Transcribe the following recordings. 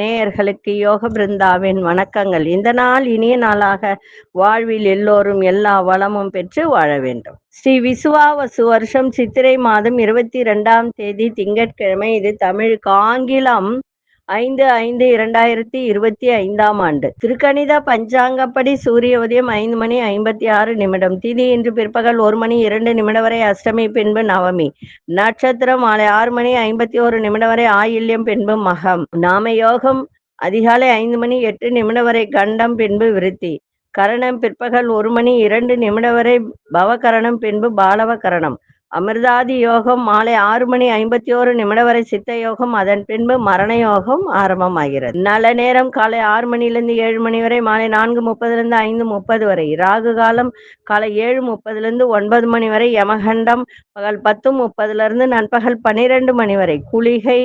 நேயர்களுக்கு யோக பிருந்தாவின் வணக்கங்கள். இந்த நாள் இனிய நாளாக வாழ்வில் எல்லோரும் எல்லா வளமும் பெற்று வாழ வேண்டும். ஸ்ரீ விசுவாவசு வருஷம் சித்திரை மாதம் இருபத்தி இரண்டாம் தேதி திங்கட்கிழமை. இது தமிழுக்கு ஆங்கிலம் ஐந்து ஐந்து இரண்டாயிரத்தி இருபத்தி ஐந்தாம் ஆண்டு. திருக்கணித பஞ்சாங்கப்படி சூரிய உதயம் ஐந்து மணி ஐம்பத்தி ஆறு நிமிடம். திதி இன்று பிற்பகல் ஒரு மணி இரண்டு நிமிடம் வரை அஷ்டமி பின்பு நவமி. நட்சத்திரம் மாலை ஆறு மணி ஐம்பத்தி ஒரு நிமிடம் வரை ஆயில்யம் பின்பு மகம். நாம யோகம் அதிகாலை ஐந்து மணி எட்டு நிமிடம் வரை கண்டம் பின்பு விருத்தி. கரணம் பிற்பகல் ஒரு மணி இரண்டு நிமிடம் வரை பவகரணம் பின்பு பாலவ கரணம். அமிர்தாதி யோகம் மாலை ஆறு மணி ஐம்பத்தி ஓரு நிமிடம் வரை சித்த யோகம் அதன் பின்பு மரண யோகம் ஆரம்பமாகிறது. நல்ல நேரம் காலை ஆறு மணிலிருந்து ஏழு மணி வரை மாலை நான்கு முப்பதுலேருந்து ஐந்து முப்பது வரை. ராகு காலம் காலை ஏழு முப்பதுலேருந்து ஒன்பது மணி வரை யமகண்டம் பகல் பத்து முப்பதுலேருந்து நண்பகல் பன்னிரெண்டு மணி வரை. குளிகை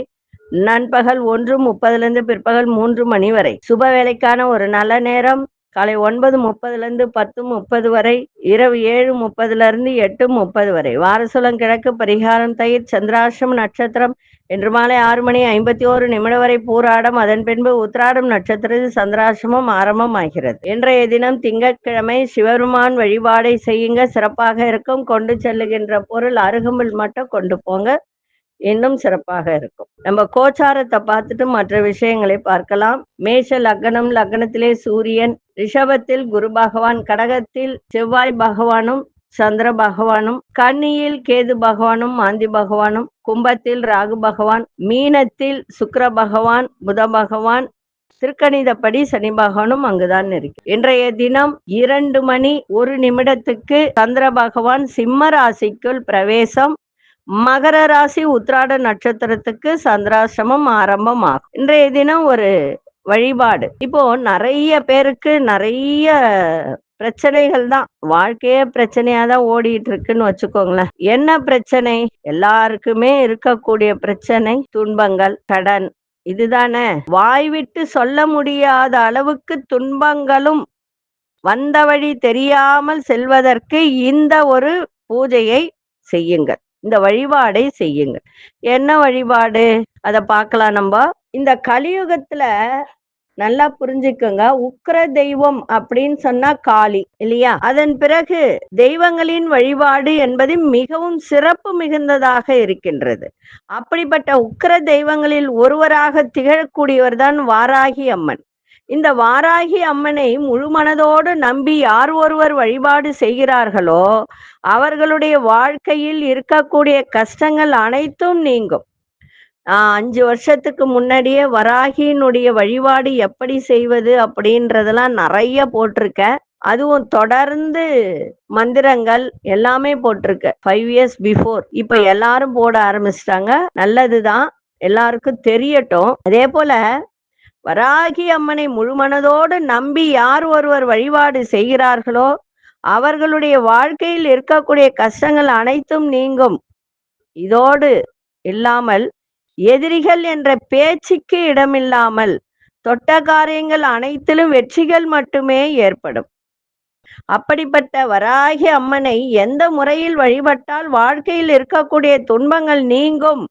நண்பகல் ஒன்று முப்பதுலேருந்து பிற்பகல் மூன்று மணி வரை. சுப வேலைக்கான ஒரு நல்ல நேரம் காலை ஒன்பது முப்பதுலேருந்து பத்து முப்பது வரை இரவு ஏழு முப்பதுலேருந்து எட்டு முப்பது வரை. வாரசுலம் கிழக்கு பரிகாரம் தயிர் சந்திராசிரம நட்சத்திரம் இன்று மாலை ஆறு மணி ஐம்பத்தி ஓரு நிமிடம் வரை பூராடம். அதன் பின்பு உத்திராடம் நட்சத்திரத்தில் சந்திராசிரமம் ஆரம்பமாகிறது இன்றைய தினம் திங்கட்கிழமை சிவபெருமான் வழிபாடை செய்யுங்க. சிறப்பாக இருக்கும். கொண்டு செல்லுகின்ற பொருள் அருகம்புல் மட்டும் கொண்டு போங்க. இன்னும் சிறப்பாக இருக்கும். நம்ம கோச்சாரத்தை பார்த்துட்டு மற்ற விஷயங்களை பார்க்கலாம். மேஷ லக்னம் லக்னத்திலே சூரியன் ரிஷபத்தில் குரு பகவான் கடகத்தில் செவ்வாய் பகவானும் சந்திர பகவானும் கன்னியில் கேது பகவானும் மாந்தி பகவானும் கும்பத்தில் ராகு பகவான் மீனத்தில் சுக்கிர பகவான் புத பகவான் திருக்கணிதப்படி சனி பகவானும் அங்குதான் இருக்கு இன்றைய தினம் இரண்டு மணி ஒரு நிமிடத்துக்கு சந்திர பகவான் சிம்ம ராசிக்குள் பிரவேசம். மகர ராசி உத்ராட நட்சத்திரத்துக்கு சந்திராசிரமம் ஆரம்பமாகும். இன்றைய தினம் ஒரு வழிபாடு. இப்போ நிறைய பேருக்கு நிறைய பிரச்சனைகள் தான். வாழ்க்கையே பிரச்சனையா தான் ஓடிட்டு இருக்குன்னு வச்சுக்கோங்களேன். என்ன பிரச்சனை? எல்லாருக்குமே இருக்கக்கூடிய பிரச்சனை துன்பங்கள் கடன். இதுதானே? வாய் விட்டு சொல்ல முடியாத அளவுக்கு துன்பங்களும் வந்த வழி தெரியாமல் செல்வதற்கு இந்த ஒரு பூஜையை செய்யுங்கள். இந்த வழிபாடை செய்யுங்கள். என்ன வழிபாடு? அதை பார்க்கலாம் நம்ம. இந்த கலியுகத்துல நல்லா புரிஞ்சுக்கோங்க. உக்ர தெய்வம் அப்படின்னு சொன்னா காளி இல்லையா? அதன் பிறகு தெய்வங்களின் வழிபாடு என்பது மிகவும் சிறப்பு மிகுந்ததாக இருக்கின்றது. அப்படிப்பட்ட உக்கிர தெய்வங்களில் ஒருவராக திகழக்கூடியவர் தான் வாராகி அம்மன். இந்த வாராகி அம்மனை முழு மனதோடு நம்பி யார் ஒருவர் வழிபாடு செய்கிறார்களோ அவர்களுடைய வாழ்க்கையில் இருக்கக்கூடிய கஷ்டங்கள் அனைத்தும் நீங்கும். அஞ்சு வருஷத்துக்கு முன்னாடியே வராகியினுடைய வழிபாடு எப்படி செய்வது அப்படின்றதெல்லாம் நிறைய போட்டிருக்க. அதுவும் தொடர்ந்து மந்திரங்கள் எல்லாமே போட்டிருக்க. ஃபைவ் இயர்ஸ் பிஃபோர் இப்ப எல்லாரும் போட ஆரம்பிச்சிட்டாங்க. நல்லதுதான். எல்லாருக்கும் தெரியட்டும். அதே போல வராகி அம்மனை முழுமனதோடு நம்பி யார் ஒருவர் வழிபாடு செய்கிறார்களோ அவர்களுடைய வாழ்க்கையில் இருக்கக்கூடிய கஷ்டங்கள் அனைத்தும் நீங்கும். இதோடு இல்லாமல் எதிரிகள் என்ற பேச்சுக்கு இடமில்லாமல் தொட்ட காரியங்கள் அனைத்திலும் வெற்றிகள் மட்டுமே ஏற்படும். அப்படிப்பட்ட வராகி அம்மனை எந்த முறையில் வழிபட்டால் வாழ்க்கையில் இருக்கக்கூடிய துன்பங்கள் நீங்கும்?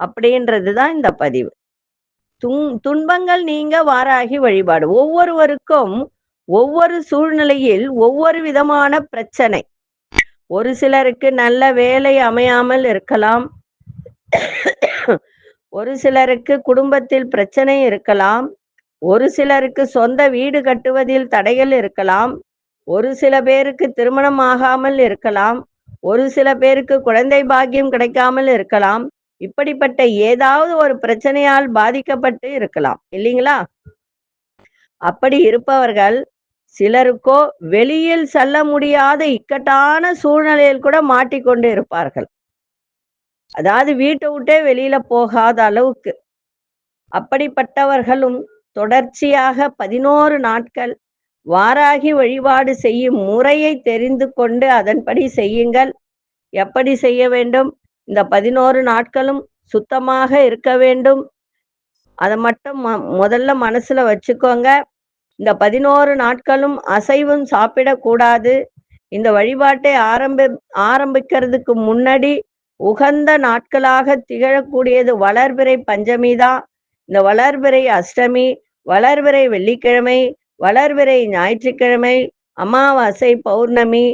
அப்படின்றதுதான் இந்த பதிவு. துன்பங்கள் நீங்க வாராகி வழிபாடு. ஒவ்வொருவருக்கும் ஒவ்வொரு சூழ்நிலையில் ஒவ்வொரு விதமான பிரச்சனை. ஒரு சிலருக்கு நல்ல வேலை அமையாமல் இருக்கலாம். ஒரு சிலருக்கு குடும்பத்தில் பிரச்சனை இருக்கலாம். ஒரு சிலருக்கு சொந்த வீடு கட்டுவதில் தடைகள் இருக்கலாம். ஒரு சில பேருக்கு திருமணம் ஆகாமல் இருக்கலாம். ஒரு சில பேருக்கு குழந்தை பாக்கியம் கிடைக்காமல் இருக்கலாம். இப்படிப்பட்ட ஏதாவது ஒரு பிரச்சனையால் பாதிக்கப்பட்டு இருக்கலாம் இல்லைங்களா? அப்படி இருப்பவர்கள் சிலருக்கோ வெளியில் செல்ல முடியாத இக்கட்டான சூழ்நிலையில் கூட மாட்டிக்கொண்டு இருப்பார்கள். அதாவது வீட்டை விட்டே வெளியில போகாத அளவுக்கு. அப்படிப்பட்டவர்களும் தொடர்ச்சியாக பதினோரு நாட்கள் வாராகி வழிபாடு செய்யும் முறையை தெரிந்து கொண்டு அதன்படி செய்யுங்கள். எப்படி செய்ய வேண்டும்? இந்த பதினோரு நாட்களும் சுத்தமாக இருக்க வேண்டும். அதை மட்டும் ம- முதல்ல மனசுல வச்சுக்கோங்க. இந்த பதினோரு நாட்களும் அசைவும் சாப்பிடக்கூடாது. இந்த வழிபாட்டை ஆரம்பி ஆரம்பிக்கிறதுக்கு முன்னாடி உகந்த நாட்களாக திகழக்கூடியது வளர்பிறை பஞ்சமி தான். இந்த வளர்பிறை அஷ்டமி வளர்பிறை வெள்ளிக்கிழமை வளர்பிறை ஞாயிற்றுக்கிழமை அமாவாசை பௌர்ணமி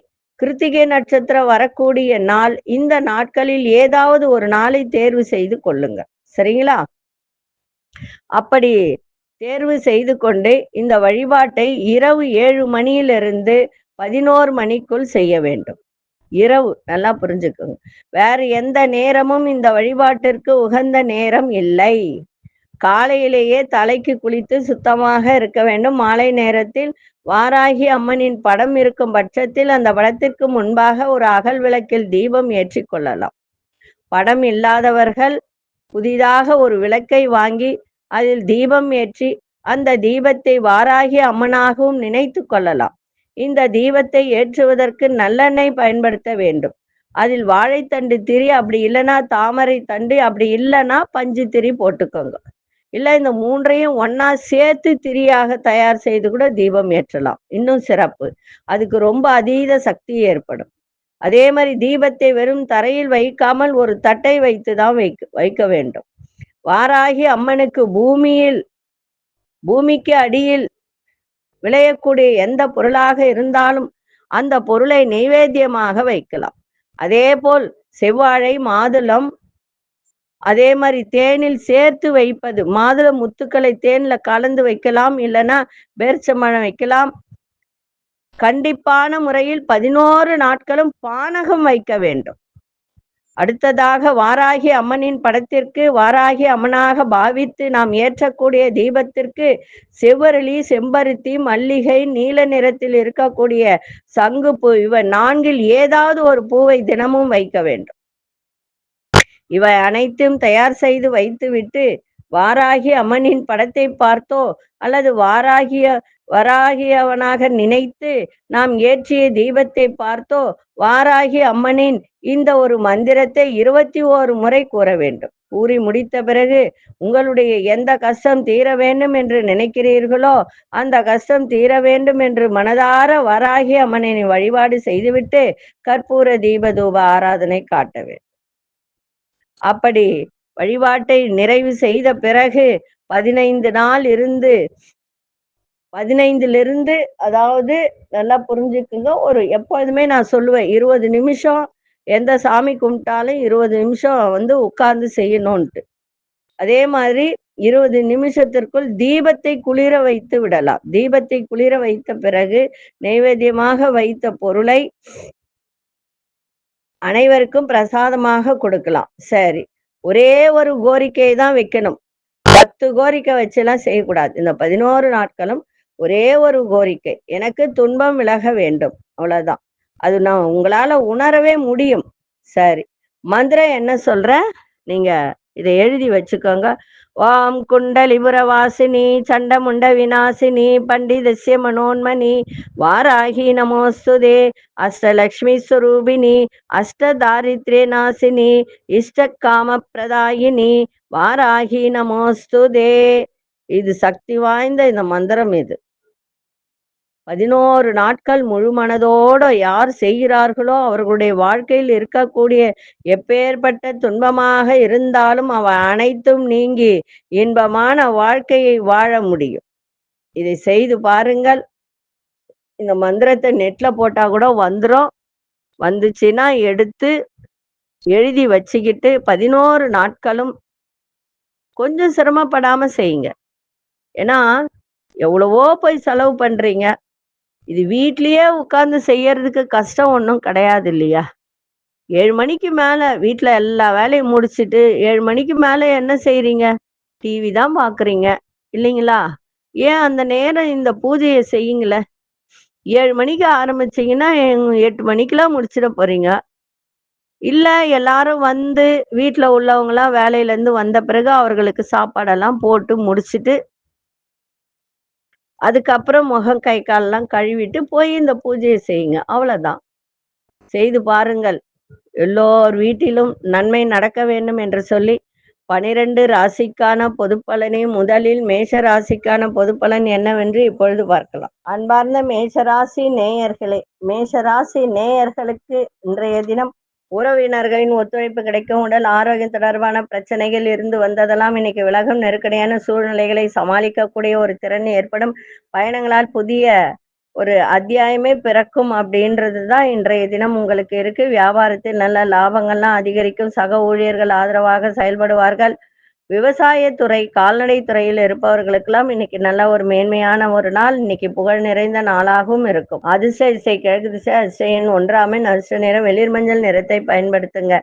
கிருத்திகை நட்சத்திரம் வரக்கூடிய நாள் இந்த நாட்களில் ஏதாவது ஒரு நாளை தேர்வு செய்து கொள்ளுங்க. சரிங்களா? அப்படி தேர்வு செய்து கொண்டு இந்த வழிபாட்டை இரவு ஏழு மணியிலிருந்து பதினோரு மணிக்குள் செய்ய வேண்டும். இரவு நல்லா புரிஞ்சுக்கோங்க. வேற எந்த நேரமும் இந்த வழிபாட்டிற்கு உகந்த நேரம் இல்லை. காலையிலேயே தலைக்கு குளித்து சுத்தமாக இருக்க வேண்டும். மாலை நேரத்தில் வாராகி அம்மனின் படம் இருக்கும் பட்சத்தில் அந்த படத்திற்கு முன்பாக ஒரு அகல் விளக்கில் தீபம் ஏற்றி கொள்ளலாம். படம் இல்லாதவர்கள் புதிதாக ஒரு விளக்கை வாங்கி அதில் தீபம் ஏற்றி அந்த தீபத்தை வாராகி அம்மனாகவும் நினைத்து கொள்ளலாம். இந்த தீபத்தை ஏற்றுவதற்கு நல்லெண்ணெய் பயன்படுத்த வேண்டும். அதில் வாழைத்தண்டு திரி அப்படி இல்லைன்னா தாமரை தண்டு அப்படி இல்லைன்னா பஞ்சு திரி போட்டுக்கோங்க. இல்லை இந்த மூன்றையும் ஒன்னா சேர்த்து திரியாக தயார் செய்து கூட தீபம் ஏற்றலாம். இன்னும் சிறப்பு. அதுக்கு ரொம்ப அதீத சக்தி ஏற்படும். அதே மாதிரி தீபத்தை வெறும் தரையில் வைக்காமல் ஒரு தட்டை வைத்து தான் வைக்க வைக்க வேண்டும். வாராகி அம்மனுக்கு பூமியில் பூமிக்கு அடியில் விளையக்கூடிய எந்த பொருளாக இருந்தாலும் அந்த பொருளை நைவேத்தியமாக வைக்கலாம். அதே போல் செவ்வாழை மாதுளம் அதே மாதிரி தேனில் சேர்த்து வைப்பது. மாதுளை முத்துக்களை தேன்ல கலந்து வைக்கலாம் இல்லைன்னா பேர்ச்சம்பழம் வைக்கலாம். கண்டிப்பான முறையில் பதினோரு நாட்களும் பானகம் வைக்க வேண்டும். அடுத்ததாக வாராகி அம்மனின் படத்திற்கு வாராகி அம்மனாக பாவித்து நாம் ஏற்றக்கூடிய தீபத்திற்கு செவ்வரளி செம்பருத்தி மல்லிகை நீல நிறத்தில் இருக்கக்கூடிய சங்கு பூ இவை நான்கில் ஏதாவது ஒரு பூவை தினமும் வைக்க வேண்டும். இவை அனைத்தும் தயார் செய்து வைத்துவிட்டு வாராகி அம்மனின் படத்தை பார்த்தோ அல்லது வாராகிய வராகியவனாக நினைத்து நாம் ஏற்றிய தீபத்தை பார்த்தோ வாராகி அம்மனின் இந்த ஒரு மந்திரத்தை இருபத்தி ஓரு முறை கூற வேண்டும். கூறி முடித்த பிறகு உங்களுடைய எந்த கஷ்டம் தீர வேண்டும் என்று நினைக்கிறீர்களோ அந்த கஷ்டம் தீர வேண்டும் என்று மனதார வராகி அம்மனின் வழிபாடு செய்துவிட்டு கற்பூர தீபதூப ஆராதனை காட்ட வேண்டும். அப்படி வழிபாட்டை நிறைவு செய்த பிறகு பதினைந்து நாள் இருந்து பதினைந்துலேருந்து அதாவது நல்லா புரிஞ்சுக்குங்க ஒரு எப்போதுமே நான் சொல்லுவேன் இருபது நிமிஷம் எந்த சாமி கும்பிட்டாலும் இருபது நிமிஷம் வந்து உட்கார்ந்து செய்யணும்ன்ட்டு. அதே மாதிரி இருபது நிமிஷத்திற்குள் தீபத்தை குளிர வைத்து விடலாம். தீபத்தை குளிர வைத்த பிறகு நைவேத்தியமாக வைத்த பொருளை அனைவருக்கும் பிரசாதமாக கொடுக்கலாம். சரி ஒரே ஒரு கோரிக்கை தான் வைக்கணும். பத்து கோரிக்கை வச்செல்லாம் செய்யக்கூடாது. இந்த பதினோரு நாட்களும் ஒரே ஒரு கோரிக்கை. எனக்கு துன்பம் விலக வேண்டும். அவ்வளவுதான். அது நான் உங்களால உணரவே முடியும். சரி மந்திரம் என்ன சொல்ற? நீங்க இதை எழுதி வச்சுக்கோங்க. ஓம் குண்டலிபுர வாசினி சண்டமுண்ட விநாசினி பண்டிதஸ்ய மனோன்மணி வாராகி நமோஸ்துதே அஷ்டலக்ஷ்மி ஸ்வரூபிணி அஷ்டதாரித்ரே நாசினி இஷ்டகாம பிரதாயினி வாராகி நமோஸ்துதே. இது சக்தி வாய்ந்த இந்த மந்திரம் இது. பதினோரு நாட்கள் முழு மனதோட யார் செய்கிறார்களோ அவர்களுடைய வாழ்க்கையில் இருக்கக்கூடிய எப்பேற்பட்ட துன்பமாக இருந்தாலும் அவ அனைத்தும் நீங்கி இன்பமான வாழ்க்கையை வாழ முடியும். இதை செய்து பாருங்கள். இந்த மந்திரத்தை நெட்ல போட்டா கூட வந்துடும் வந்துச்சுன்னா எடுத்து எழுதி வச்சுக்கிட்டு பதினோரு நாட்களும் கொஞ்சம் சிரமப்படாம செய்யுங்க. ஏன்னா எவ்வளவோ போய் செலவு பண்றீங்க. இது வீட்லயே உட்கார்ந்து செய்யறதுக்கு கஷ்டம் ஒன்றும் கிடையாது இல்லையா? ஏழு மணிக்கு மேல வீட்டில் எல்லா வேலையும் முடிச்சுட்டு ஏழு மணிக்கு மேல என்ன செய்கிறீங்க டிவி தான் பாக்குறீங்க இல்லைங்களா? ஏன் அந்த நேரம் இந்த பூஜையை செய்யுங்களே? ஏழு மணிக்கு ஆரம்பிச்சிங்கன்னா எட்டு மணிக்கெல்லாம் முடிச்சிட போறீங்க. இல்ல எல்லாரும் வந்து வீட்டில் உள்ளவங்களாம் வேலையில இருந்து வந்த பிறகு அவர்களுக்கு சாப்பாடெல்லாம் போட்டு முடிச்சிட்டு அதுக்கப்புறம் முகம் கை காலெல்லாம் கழுவிட்டு போய் இந்த பூஜையை செய்யுங்க. அவ்வளவுதான். செய்து பாருங்கள். எல்லோர் வீட்டிலும் நன்மை நடக்க வேண்டும் என்று சொல்லி பனிரெண்டு ராசிக்கான பொதுப்பலனை முதலில் மேஷ ராசிக்கான பொதுப்பலன் என்னவென்று இப்பொழுது பார்க்கலாம். அன்பார்ந்த மேஷராசி நேயர்களே மேஷராசி நேயர்களுக்கு இன்றைய தினம் உறவினர்களின் ஒத்துழைப்பு கிடைக்கும். உடல் ஆரோக்கியம் தொடர்பான பிரச்சனைகள் இருந்து வந்ததெல்லாம் இன்னைக்கு விலகும். நெருக்கடியான சூழ்நிலைகளை சமாளிக்கக்கூடிய ஒரு திறன் ஏற்படும். பயணங்களால் புதிய ஒரு அத்தியாயமே பிறக்கும் அப்படின்றது தான் இன்றைய தினம் உங்களுக்கு இருக்கு. வியாபாரத்தில் நல்ல லாபங்கள்லாம் அதிகரிக்கும். சக ஊழியர்கள் ஆதரவாக செயல்படுவார்கள். விவசாயத்துறை கால்நடை துறையில் இருப்பவர்களுக்கெல்லாம் இன்னைக்கு நல்ல ஒரு மேன்மையான ஒரு நாள். இன்னைக்கு புகழ் நிறைந்த நாளாகவும் இருக்கும். அதிர்ஷ்ட திசை கிழக்கு திசை அதிசயன் ஒன்றாமை நரிசு நிறம் வெளிர் மஞ்சள் நிறத்தை பயன்படுத்துங்க.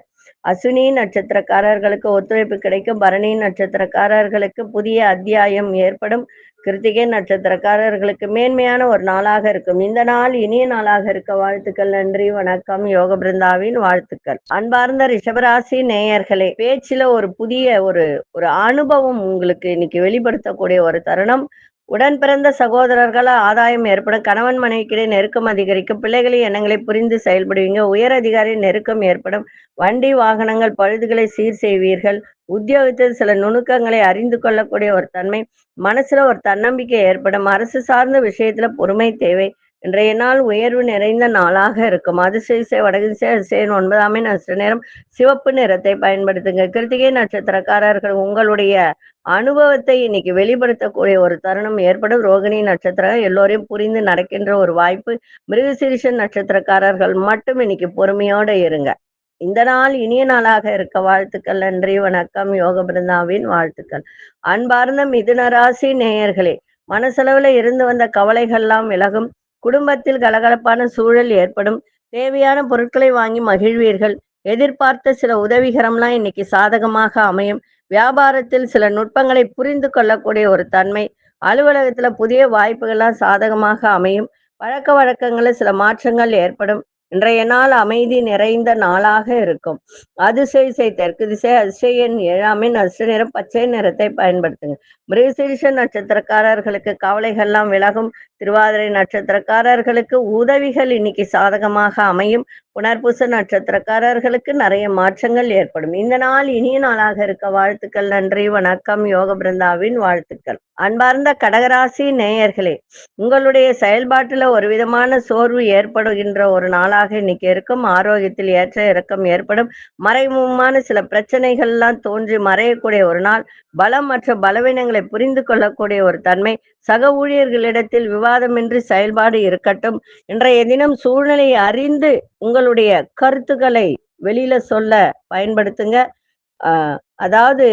அசுனி நட்சத்திரக்காரர்களுக்கு ஒத்துழைப்பு கிடைக்கும். பரணி நட்சத்திரக்காரர்களுக்கு புதிய அத்தியாயம் ஏற்படும். கிருத்திகை நட்சத்திரக்காரர்களுக்கு மேன்மையான ஒரு நாளாக இருக்கும். இந்த நாள் இனிய நாளாக இருக்க வாழ்த்துக்கள் நன்றி வணக்கம். யோக பிருந்தாவின் வாழ்த்துக்கள். அன்பார்ந்த ரிஷபராசி நேயர்களே பேச்சில ஒரு புதிய ஒரு ஒரு அனுபவம் உங்களுக்கு இன்னைக்கு வெளிப்படுத்தக்கூடிய ஒரு தருணம். உடன் பிறந்த சகோதரர்களால் ஆதாயம் ஏற்படும். கணவன் மனைவிக்கிடையே நெருக்கம் அதிகரிக்கும். பிள்ளைகளின் எண்ணங்களை புரிந்து செயல்படுவீங்க. உயர் அதிகாரி நெருக்கம் ஏற்படும். வண்டி வாகனங்கள் பழுதுகளை சீர் செய்வீர்கள். உத்தியோகத்தில் சில நுணுக்கங்களை அறிந்து கொள்ளக்கூடிய ஒரு தன்மை. மனசுல ஒரு தன்னம்பிக்கை ஏற்படும். அரசு சார்ந்த விஷயத்துல பொறுமை தேவை. இன்றைய நாள் உயர்வு நிறைந்த நாளாக இருக்கும். அதிசய வடகிசை அதிசயன் ஒன்பதாமே நஷ்ட நேரம். சிவப்பு நிறத்தை பயன்படுத்துங்க. கிருத்திகை நட்சத்திரக்காரர்கள் உங்களுடைய அனுபவத்தை இன்னைக்கு வெளிப்படுத்தக்கூடிய ஒரு தருணம் ஏற்படும். ரோகிணி நட்சத்திரம் எல்லோரையும் புரிந்து நடக்கின்ற ஒரு வாய்ப்பு. மிருகசீரிஷன் நட்சத்திரக்காரர்கள் மட்டும் இன்னைக்கு பொறுமையோட இருங்க. இந்த நாள் இனிய நாளாக இருக்க. வாழ்த்துக்கள் நன்றி வணக்கம். யோக பிருந்தாவின் வாழ்த்துக்கள். அன்பார்ந்த மிதுனராசி நேயர்களே மனசளவுல இருந்து வந்த கவலைகள்லாம் விலகும். குடும்பத்தில் கலகலப்பான சூழல் ஏற்படும். தேவையான பொருட்களை வாங்கி மகிழ்வீர்கள். எதிர்பார்த்த சில உதவிகரம்லாம் இன்னைக்கு சாதகமாக அமையும். வியாபாரத்தில் சில நுட்பங்களை புரிந்து கொள்ளக்கூடிய ஒரு தன்மை. அலுவலகத்துல புதிய வாய்ப்புகள்லாம் சாதகமாக அமையும். பழக்க வழக்கங்களில் சில மாற்றங்கள் ஏற்படும். இன்றைய நாள் அமைதி நிறைந்த நாளாக இருக்கும். அதிசய தெற்கு திசை அதிசயன் ஏழாமின் அதிர்ஷ்ட நிறம் பச்சை நிறத்தை பயன்படுத்துங்க. மிருகசீரிஷ நட்சத்திரக்காரர்களுக்கு கவலைகள்லாம் விலகும். திருவாதிரை நட்சத்திரக்காரர்களுக்கு உதவிகள் இன்னைக்கு சாதகமாக அமையும். புனர்பூச நட்சத்திரக்காரர்களுக்கு நிறைய மாற்றங்கள் ஏற்படும். இந்த நாள் இனிய நாளாக இருக்க வாழ்த்துக்கள் நன்றி வணக்கம். யோக பிருந்தாவின் வாழ்த்துக்கள். அன்பார்ந்த கடகராசி நேயர்களே உங்களுடைய செயல்பாட்டுல ஒரு விதமான சோர்வு ஏற்படுகின்ற ஒரு நாளாக இன்னைக்கு இருக்கும். ஆரோக்கியத்தில் ஏற்ற இறக்கம் ஏற்படும். மறைமுகமான சில பிரச்சனைகள்லாம் தோன்றி மறையக்கூடிய ஒரு நாள். பலம் மற்ற பலவீனங்களை புரிந்து கொள்ளக்கூடிய ஒரு தன்மை சக ஊழியர்களிடத்தில் விவாதமின்றி செயல்பாடு இருக்கட்டும். இன்றைய தினம் சூழ்நிலையை அறிந்து உங்களுடைய கருத்துக்களை வெளியில சொல்ல பயன்படுத்துங்க. அதாவது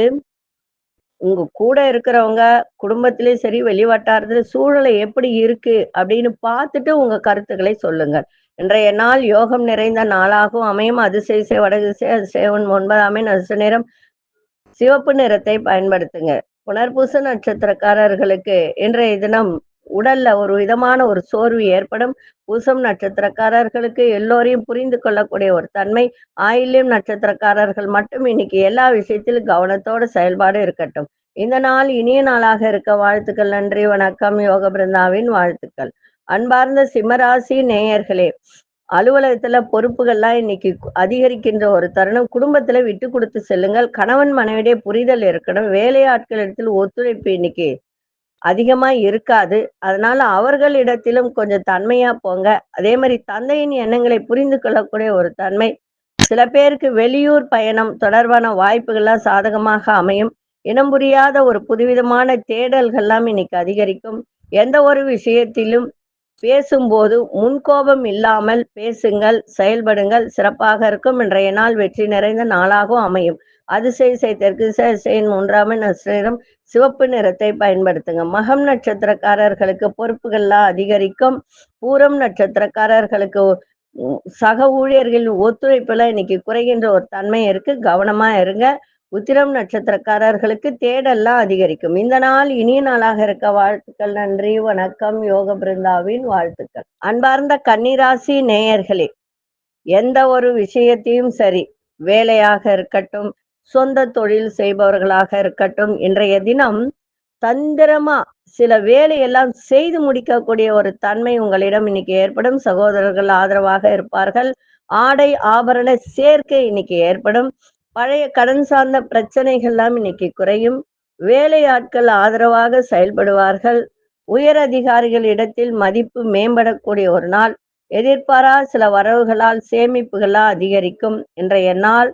உங்க கூட இருக்கிறவங்க குடும்பத்திலயும் சரி வெளிவட்டாரத்துல சூழ்நிலை எப்படி இருக்கு அப்படின்னு பார்த்துட்டு உங்க கருத்துக்களை சொல்லுங்க. இன்றைய நாள் யோகம் நிறைந்த நாளாகவும் அமையும். அதிசய வடதிசை அதிசயவன் ஒன்பதாமே நசு நிறம் சிவப்பு நிறத்தை பயன்படுத்துங்க. புனர்பூச நட்சத்திரக்காரர்களுக்கு இன்றைய தினம் உடல்ல ஒரு விதமான ஒரு சோர்வு ஏற்படும். பூசம் நட்சத்திரக்காரர்களுக்கு எல்லோரையும் புரிந்து கொள்ளக்கூடிய ஒரு தன்மை ஆயில்யம் நட்சத்திரக்காரர்கள் மட்டும் இன்னைக்கு எல்லா விஷயத்திலும் கவனத்தோட செயல்பாடு இருக்கட்டும். இந்த நாள் இனிய நாளாக இருக்க வாழ்த்துக்கள் நன்றி வணக்கம். யோக பிருந்தாவின் வாழ்த்துக்கள். அன்பார்ந்த சிம்மராசி நேயர்களே அலுவலகத்துல பொறுப்புகள்லாம் இன்னைக்கு அதிகரிக்கின்ற ஒரு தருணம். குடும்பத்துல விட்டு கொடுத்து செல்லுங்கள். கணவன் மனைவிடைய புரிதல் இருக்கணும். வேலையாட்களிடத்தில் ஒத்துழைப்பு இன்னைக்கு அதிகமா இருக்காது. அதனால அவர்களிடத்திலும் கொஞ்சம் தன்மையா போங்க. அதே மாதிரி தந்தையின் எண்ணங்களை புரிந்து கொள்ளக்கூடிய ஒரு தன்மை. சில பேருக்கு வெளியூர் பயணம் தொடர்பான வாய்ப்புகள்லாம் சாதகமாக அமையும். இனம் புரியாத ஒரு புதுவிதமான தேடல்கள்லாம் இன்னைக்கு அதிகரிக்கும். எந்த ஒரு விஷயத்திலும் பேசும்போது முன்கோபம் இல்லாமல் பேசுங்கள் செயல்படுங்கள் சிறப்பாக இருக்கும் இன்றைய நாள் வெற்றி நிறைந்த நாளாகவும் அமையும். அதிசய தெற்கு திசையின் மூன்றாம் நட்சத்திரம் சிவப்பு நிறத்தை பயன்படுத்துங்க. மகம் நட்சத்திரக்காரர்களுக்கு பொறுப்புகள்லாம் அதிகரிக்கும். பூரம் நட்சத்திரக்காரர்களுக்கு சக ஊழியர்களின் ஒத்துழைப்புல இன்னைக்கு குறைகின்ற ஒரு தன்மை இருக்கு. கவனமா இருங்க. உத்திரம் நட்சத்திரக்காரர்களுக்கு தேடல்லாம் அதிகரிக்கும். இந்த நாள் இனிய நாளாக இருக்க வாழ்த்துக்கள் நன்றி வணக்கம் யோக பிருந்தாவின் வாழ்த்துக்கள். அன்பார்ந்த கன்னிராசி நேயர்களே எந்த ஒரு விஷயத்தையும் சரி வேலையாக இருக்கட்டும் சொந்த தொழில் செய்பவர்களாக இருக்கட்டும் இன்றைய தினம் தந்திரமா சில வேலையெல்லாம் செய்து முடிக்கக்கூடிய ஒரு தன்மை உங்களிடம் இன்னைக்கு ஏற்படும். சகோதரர்கள் ஆதரவாக இருப்பார்கள். ஆடை ஆபரண சேர்க்கை இன்னைக்கு ஏற்படும். பழைய கடன் சார்ந்த பிரச்சனைகள்லாம் இன்னைக்கு குறையும். வேலையாட்கள் ஆதரவாக செயல்படுவார்கள். உயர் அதிகாரிகள் இடத்தில் மதிப்பு மேம்படக்கூடிய ஒரு நாள். எதிர்பாரா சில வரவுகளால் சேமிப்புகளாக அதிகரிக்கும் இன்றைய நாள்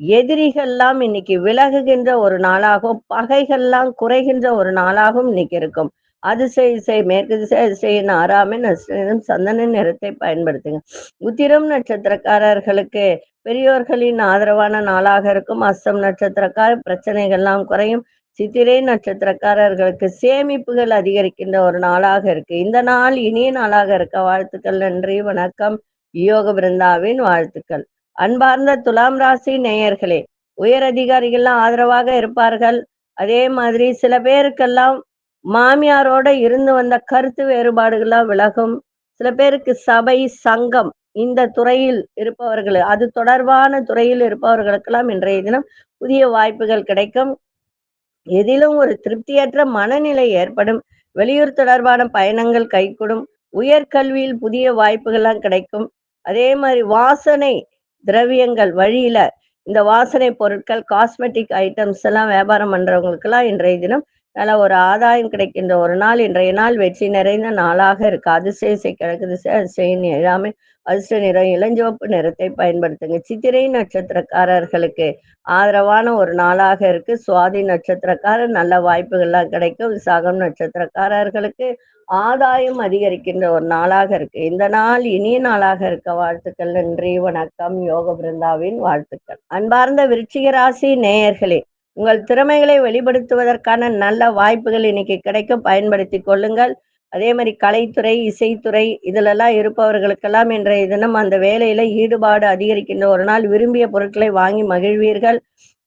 எதிரிகள்லாம் இன்னைக்கு விலகுகின்ற ஒரு நாளாகவும் பகைகள்லாம் குறைகின்ற ஒரு நாளாகவும் இன்னைக்கு இருக்கும். அதிசய இசை மேற்கு திசை அதிசயின் ஆறாமே நட்சத்திரம் சந்தன நிறத்தை பயன்படுத்துங்க. உத்திரம் நட்சத்திரக்காரர்களுக்கு பெரியோர்களின் ஆதரவான நாளாக இருக்கும். அஸ்தம் நட்சத்திரக்கார பிரச்சனைகள்லாம் குறையும். சித்திரை நட்சத்திரக்காரர்களுக்கு சேமிப்புகள் அதிகரிக்கின்ற ஒரு நாளாக இருக்கு. இந்த நாள் இனிய நாளாக இருக்க. வாழ்த்துக்கள் நன்றி வணக்கம். யோக பிருந்தாவின் வாழ்த்துக்கள். அன்பார்ந்த துலாம் ராசி நேயர்களே உயர் அதிகாரிகள்லாம் ஆதரவாக இருப்பார்கள். அதே மாதிரி சில பேருக்கெல்லாம் மாமியாரோட இருந்து வந்த கருத்து வேறுபாடுகள்லாம் விலகும். சில பேருக்கு சபை சங்கம் இந்த துறையில் இருப்பவர்கள் அது தொடர்பான துறையில் இருப்பவர்களுக்கெல்லாம் இன்றைய தினம் புதிய வாய்ப்புகள் கிடைக்கும். எதிலும் ஒரு திருப்தியற்ற மனநிலை ஏற்படும். வெளியூர் தொடர்பான பயணங்கள் கைகூடும். உயர்கல்வியில் புதிய வாய்ப்புகள்லாம் கிடைக்கும். அதே மாதிரி வாசனை திரவியங்கள் வழியில இந்த வாசனை பொருட்கள் காஸ்மெட்டிக் ஐட்டம்ஸ் எல்லாம் வியாபாரம் பண்றவங்களுக்கெல்லாம் இன்றைய தினம் நல்ல ஒரு ஆதாயம் கிடைக்கின்ற ஒரு நாள். இன்றைய நாள் வெற்றி நிறைந்த நாளாக இருக்கு. அதிசய கிழக்கு திசை அதிசயம் எல்லாமே அதிர்ஷ்ட நிறம் இளஞ்சிவப்பு நிறத்தை பயன்படுத்துங்க. சித்திரை நட்சத்திரக்காரர்களுக்கு ஆதரவான ஒரு நாளாக இருக்கு. சுவாதி நட்சத்திரக்காரர் நல்ல வாய்ப்புகள்லாம் கிடைக்கும். விசாகம் நட்சத்திரக்காரர்களுக்கு ஆதாயம் அதிகரிக்கின்ற ஒரு நாளாக இருக்கு. இந்த நாள் இனிய நாளாக இருக்க வாழ்த்துக்கள். நன்றி வணக்கம். யோக பிருந்தாவின் வாழ்த்துக்கள். அன்பார்ந்த விருச்சிக ராசி நேயர்களே உங்கள் திறமைகளை வெளிப்படுத்துவதற்கான நல்ல வாய்ப்புகள் இன்னைக்கு கிடைக்கும் பயன்படுத்தி கொள்ளுங்கள். அதே மாதிரி கலைத்துறை இசைத்துறை இதிலெல்லாம் இருப்பவர்களுக்கெல்லாம் இன்றைய தினம் அந்த வேலையில ஈடுபாடு அதிகரிக்கின்ற ஒரு நாள். விரும்பிய பொருட்களை வாங்கி மகிழ்வீர்கள்.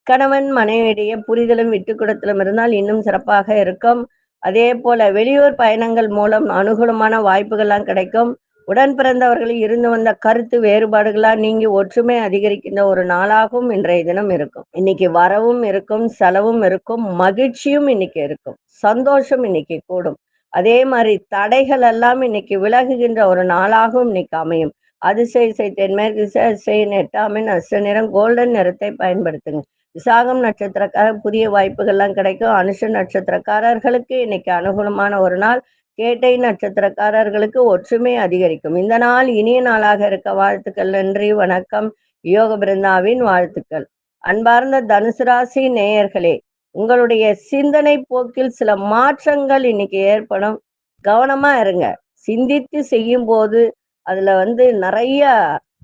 கணவன் மனைவியிடையே புரிதலும் விட்டுக்குடத்திலும் இருந்தால் இன்னும் சிறப்பாக இருக்கும். அதே போல வெளியூர் பயணங்கள் மூலம் அனுகூலமான வாய்ப்புகள்லாம் கிடைக்கும். உடன் பிறந்தவர்களில் இருந்து வந்த கருத்து வேறுபாடுகளா நீங்கி ஒற்றுமை அதிகரிக்கின்ற ஒரு நாளாகவும் இன்றைய தினம் இருக்கும். இன்னைக்கு வரவும் இருக்கும் செலவும் இருக்கும் மகிழ்ச்சியும் இன்னைக்கு இருக்கும் சந்தோஷம் இன்னைக்கு கூடும். அதே மாதிரி தடைகள் எல்லாம் இன்னைக்கு விலகுகின்ற ஒரு நாளாகவும் இன்னைக்கு அமையும். அதிசய இசை தென்மேற்கு திசை அதிசயின் எட்டாமின் அச நிறம் கோல்டன் நிறத்தை பயன்படுத்துங்க. விசாகம் நட்சத்திரக்காரர் புதிய வாய்ப்புகள்லாம் கிடைக்கும். அனுஷ நட்சத்திரக்காரர்களுக்கு இன்னைக்கு அனுகூலமான ஒரு நாள். கேட்டை நட்சத்திரக்காரர்களுக்கு ஒற்றுமை அதிகரிக்கும். இந்த நாள் இனிய நாளாக இருக்க வாழ்த்துக்கள் நன்றி வணக்கம். யோக பிருந்தாவின் வாழ்த்துக்கள். அன்பார்ந்த தனுசு ராசி நேயர்களே உங்களுடைய சிந்தனை போக்கில் சில மாற்றங்கள் இன்னைக்கு ஏற்படும். கவனமா இருங்க. சிந்தித்து செய்யும் போது அதுல வந்து நிறைய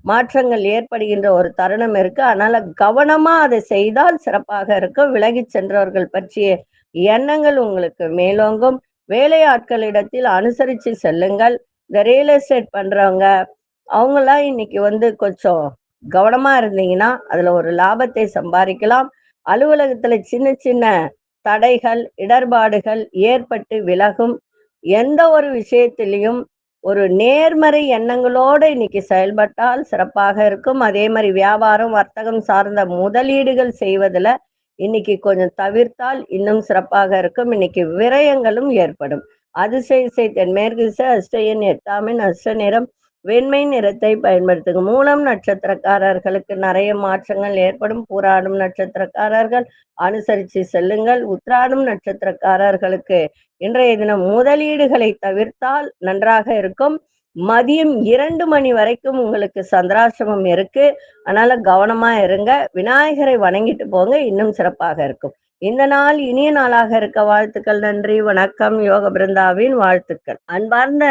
மாற்றங்கள் ஏற்படுகின்ற ஒரு தருணம் இருக்கு. அதனால கவனமா அதை செய்தால் சிறப்பாக இருக்கும். விலகி சென்றவர்கள் பற்றிய எண்ணங்கள் உங்களுக்கு மேலோங்கும். வேலையாட்களிடத்தில் அனுசரித்து செல்லுங்கள். இந்த ரியல் எஸ்டேட் பண்றவங்க அவங்களாம் இன்னைக்கு வந்து கொஞ்சம் கவனமா இருந்தீங்கன்னா அதுல ஒரு லாபத்தை சம்பாதிக்கலாம். அலுவலகத்துல சின்ன சின்ன தடைகள் இடர்பாடுகள் ஏற்பட்டு விலகும். எந்த ஒரு விஷயத்திலையும் ஒரு நேர்மறை எண்ணங்களோடு இன்னைக்கு செயல்பட்டால் சிறப்பாக இருக்கும். அதே மாதிரி வியாபாரம் வர்த்தகம் சார்ந்த முதலீடுகள் செய்வதில் இன்னைக்கு கொஞ்சம் தவிர்த்தால் இன்னும் சிறப்பாக இருக்கும். இன்னைக்கு விரயங்களும் ஏற்படும். அதிசய இசை தென்மேற்கு அஷ்டயன் எட்டாமின் அஷ்ட நிறம் வெண்மை நிறத்தை பயன்படுத்துங்க மூலம் நட்சத்திரக்காரர்களுக்கு நிறைய மாற்றங்கள் ஏற்படும். பூராடும் நட்சத்திரக்காரர்கள் அனுசரித்து செல்லுங்கள். உத்ராடும் நட்சத்திரக்காரர்களுக்கு இன்றைய தினம் முதலீடுகளை தவிர்த்தால் நன்றாக இருக்கும். மதியம் இரண்டு மணி வரைக்கும் உங்களுக்கு சந்திராசிரமம் இருக்கு. அதனால கவனமா இருங்க. விநாயகரை வணங்கிட்டு போங்க. இன்னும் சிறப்பாக இருக்கும். இந்த நாள் இனிய நாளாக இருக்க. வாழ்த்துக்கள் நன்றி வணக்கம். யோக பிருந்தாவின் வாழ்த்துக்கள். அன்பார்ந்த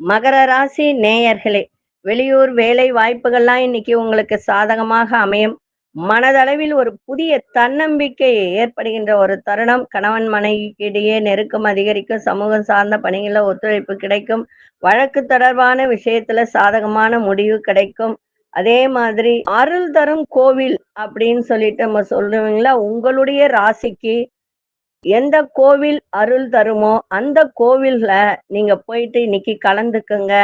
மகர ராசி நேயர்களே வெளியூர் வேலை வாய்ப்புகள்லாம் இன்னைக்கு உங்களுக்கு சாதகமாக அமையும். மனதளவில் ஒரு புதிய தன்னம்பிக்கை ஏற்படுகின்ற ஒரு தருணம். கணவன் மனைவிக்கிடையே நெருக்கம் அதிகரிக்கும். சமூகம் சார்ந்த பணிகளில் ஒத்துழைப்பு கிடைக்கும். வழக்கு தொடர்பான விஷயத்துல சாதகமான முடிவு கிடைக்கும். அதே மாதிரி அருள் தரும் கோவில் அப்படின்னு சொல்லிட்டு நம்ம சொல்லுவீங்களா உங்களுடைய ராசிக்கு எந்த கோவில் அருள் தருமோ அந்த கோவில்ல நீங்க போயிட்டு இன்னைக்கு கலந்துக்குங்க.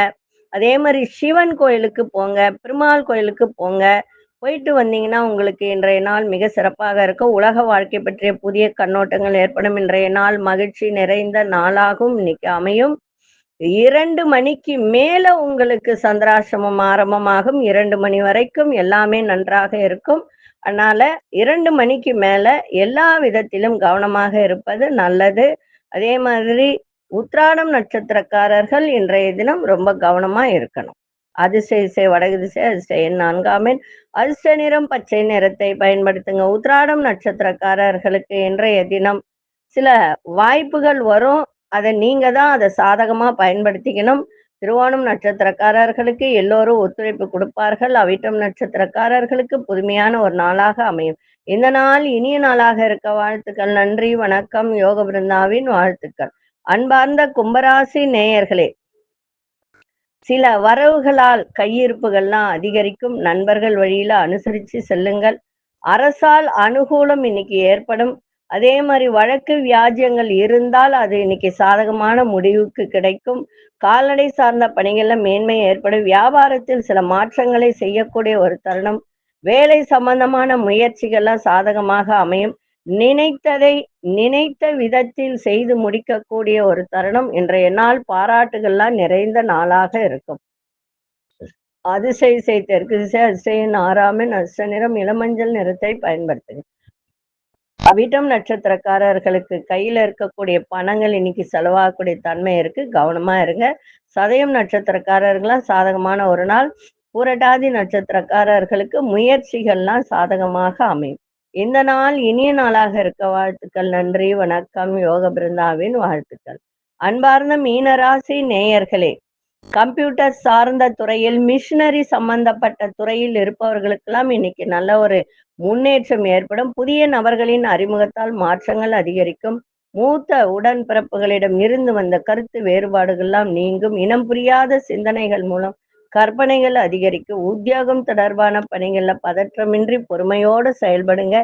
அதே மாதிரி சிவன் கோயிலுக்கு போங்க பெருமாள் கோயிலுக்கு போங்க. போயிட்டு வந்தீங்கன்னா உங்களுக்கு இன்றைய நாள் மிக சிறப்பாக இருக்கும். உலக வாழ்க்கை பற்றிய புதிய கண்ணோட்டங்கள் ஏற்படும். இன்றைய நாள் மகிழ்ச்சி நிறைந்த நாளாகவும் இன்னைக்கு அமையும். இரண்டு மணிக்கு மேல உங்களுக்கு சந்திராசிரமம் ஆரம்பமாகும். இரண்டு மணி வரைக்கும் எல்லாமே நன்றாக இருக்கும். அதனால இரண்டு மணிக்கு மேல எல்லா விதத்திலும் கவனமாக இருப்பது நல்லது. அதே மாதிரி உத்ராடம் நட்சத்திரக்காரர்கள் இன்றைய தினம் ரொம்ப கவனமா இருக்கணும். அதிசய இசை வடகு திசை அதிசய நான்காமின் அதிர்ஷ்ட நிறம் பச்சை நிறத்தை பயன்படுத்துங்க. உத்ராடம் நட்சத்திரக்காரர்களுக்கு இன்றைய தினம் சில வாய்ப்புகள் வரும். அதை நீங்க தான் அதை சாதகமா பயன்படுத்திக்கணும். திருவோணம் நட்சத்திரக்காரர்களுக்கு எல்லோரும் ஒத்துழைப்பு கொடுப்பார்கள். அவிட்டம் நட்சத்திரக்காரர்களுக்கு புதுமையான ஒரு நாளாக அமையும். இந்த நாள் இனிய நாளாக இருக்க வாழ்த்துக்கள். நன்றி வணக்கம். யோக பிருந்தாவின் வாழ்த்துக்கள். அன்பார்ந்த கும்பராசி நேயர்களே சில வரவுகளால் கையிருப்புகள்லாம் அதிகரிக்கும். நண்பர்கள் வழியில அனுசரித்து செல்லுங்கள். அரசால் அனுகூலம் இன்னைக்கு ஏற்படும். அதே மாதிரி வழக்கு வியாஜ்யங்கள் இருந்தால் அது இன்னைக்கு சாதகமான முடிவுக்கு கிடைக்கும். கால்நடை சார்ந்த பணிகளில் மேன்மை ஏற்படும். வியாபாரத்தில் சில மாற்றங்களை செய்யக்கூடிய ஒரு தருணம். வேலை சம்பந்தமான முயற்சிகள்லாம் சாதகமாக அமையும். நினைத்ததை நினைத்த விதத்தில் செய்து முடிக்கக்கூடிய ஒரு தருணம். இன்றைய நாள் பாராட்டுகள்லாம் நிறைந்த நாளாக இருக்கும். அதிசய இசை தெற்கு திசை அதிசயின் ஆறாமின் அஷ்ட நிறம் இளமஞ்சள் நிறத்தை பயன்படுத்துங்க. அவிட்டம் நட்சத்திரக்காரர்களுக்கு கையில இருக்கக்கூடிய பணங்கள் இன்னைக்கு செலவாகக்கூடிய தன்மை இருக்கு. கவனமா இருங்க. சதயம் நட்சத்திரக்காரர்களாம் சாதகமான ஒரு நாள். பூரட்டாதி நட்சத்திரக்காரர்களுக்கு முயற்சிகள்லாம் சாதகமாக அமையும். இந்த நாள் இனிய நாளாக இருக்க வாழ்த்துக்கள் நன்றி வணக்கம் யோக பிருந்தாவின் வாழ்த்துக்கள். அன்பார்ந்த மீனராசி நேயர்களே கம்ப்யூட்டர் சார்ந்த துறையில் மிஷினரி சம்பந்தப்பட்ட துறையில் இருப்பவர்களுக்கெல்லாம் இன்னைக்கு நல்ல ஒரு முன்னேற்றம் ஏற்படும். புதிய நபர்களின் அறிமுகத்தால் மாற்றங்கள் அதிகரிக்கும். மூத்த உடன்பிறப்புகளிடம் இருந்து வந்த கருத்து வேறுபாடுகள்லாம் நீங்கும். இனம் புரியாத சிந்தனைகள் மூலம் கற்பனைகள் அதிகரிக்கும். உத்தியோகம் தொடர்பான பணிகள்ல பதற்றமின்றி பொறுமையோடு செயல்படுங்க.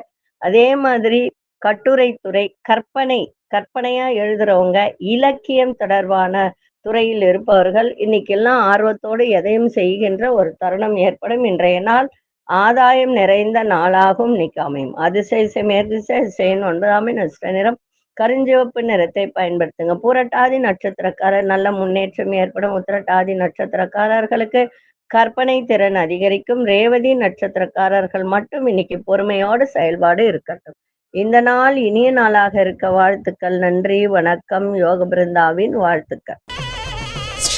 அதே மாதிரி கட்டுரை துறை கற்பனை கற்பனையா எழுதுறவங்க இலக்கியம் தொடர்பான துறையில் இருப்பவர்கள் இன்னைக்கெல்லாம் ஆர்வத்தோடு எதையும் செய்கின்ற ஒரு தருணம் ஏற்படும். இன்றைய நாள் ஆதாயம் நிறைந்த நாளாகவும் இன்னைக்கு அமையும். அதிசய மேற்திசை செயன் ஒன்பதாம் நஷ்ட நிறம் கருஞ்சிவப்பு நிறத்தை பயன்படுத்துங்க. பூரட்டாதி நட்சத்திரக்காரர் நல்ல முன்னேற்றம் ஏற்படும். உத்திரட்டாதி நட்சத்திரக்காரர்களுக்கு கற்பனை திறன் அதிகரிக்கும். ரேவதி நட்சத்திரக்காரர்கள் மட்டும் இன்னைக்கு பொறுமையோடு செயல்பாடு இருக்கட்டும். இந்த நாள் இனிய நாளாக இருக்க வாழ்த்துக்கள். நன்றி வணக்கம். யோக பிருந்தாவின் வாழ்த்துக்கள்.